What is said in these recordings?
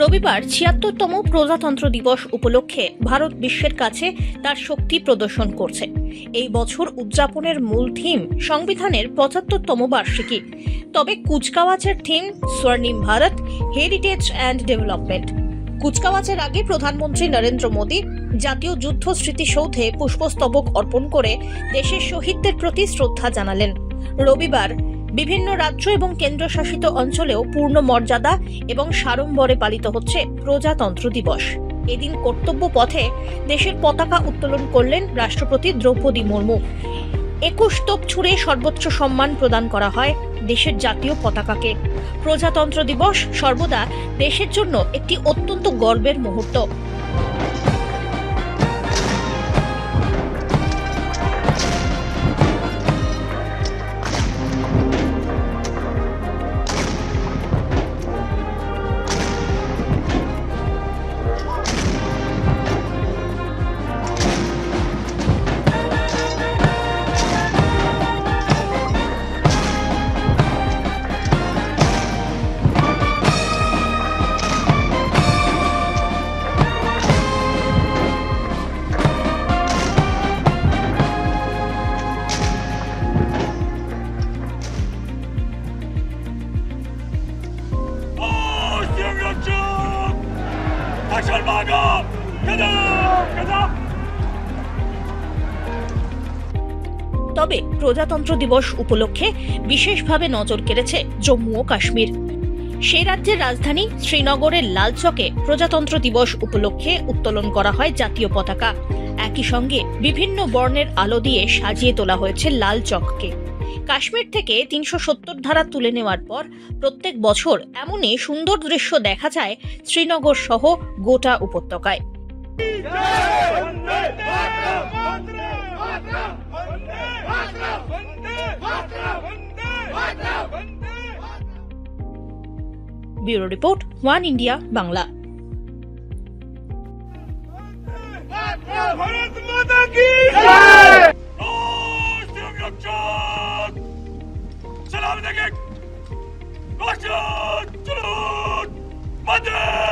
রবিবার ছিয়াত্তরতম প্রজাতন্ত্র দিবস উপলক্ষে ভারত বিশ্বের কাছে তার শক্তি প্রদর্শন করছে। এই বছর উদযাপনের মূল থিম সংবিধানের পঁচাত্তরতম বার্ষিকী। তবে কুচকাওয়াজের theme Swarnim Bharat, heritage and development. কুচকাওয়াজের আগে প্রধানমন্ত্রী নরেন্দ্র মোদী জাতীয় যুদ্ধ স্মৃতিসৌধে পুষ্পস্তবক অর্পণ করে দেশের শহীদদের প্রতি শ্রদ্ধা জানালেন। রবিবার বিভিন্ন রাজ্য এবং কেন্দ্রশাসিত অঞ্চলেও পূর্ণ মর্যাদা এবং সাড়ম্বরে পালিত হচ্ছে প্রজাতন্ত্র দিবস। এদিন কর্তব্য পথে দেশের পতাকা উত্তোলন করলেন রাষ্ট্রপতি দ্রৌপদী মুর্মু। একুশ তোপ ছুড়ে সর্বোচ্চ সম্মান প্রদান করা হয় দেশের জাতীয় পতাকাকে। প্রজাতন্ত্র দিবস সর্বদা দেশের জন্য একটি অত্যন্ত গর্বের মুহূর্ত। তবে প্রজাতন্ত্র দিবস উপলক্ষে বিশেষভাবে নজর কেড়েছে জম্মু ও কাশ্মীর। সেই রাজ্যের রাজধানী শ্রীনগরের লালচকে প্রজাতন্ত্র দিবস উপলক্ষে উত্তোলন করা হয় জাতীয় পতাকা। একই সঙ্গে বিভিন্ন বর্ণের আলো দিয়ে সাজিয়ে তোলা হয়েছে লাল চককে কাশ্মীর থেকে তিনশো সত্তর ধারা তুলে নেওয়ার পর প্রত্যেক বছর এমনই সুন্দর দৃশ্য দেখা যায় শ্রীনগর সহ গোটা উপত্যকায় bureau report one India Bangla Bharat माता की Gerçeklik! Koşun! Durun! Madem!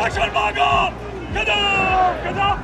اکشن باگان کدام کدام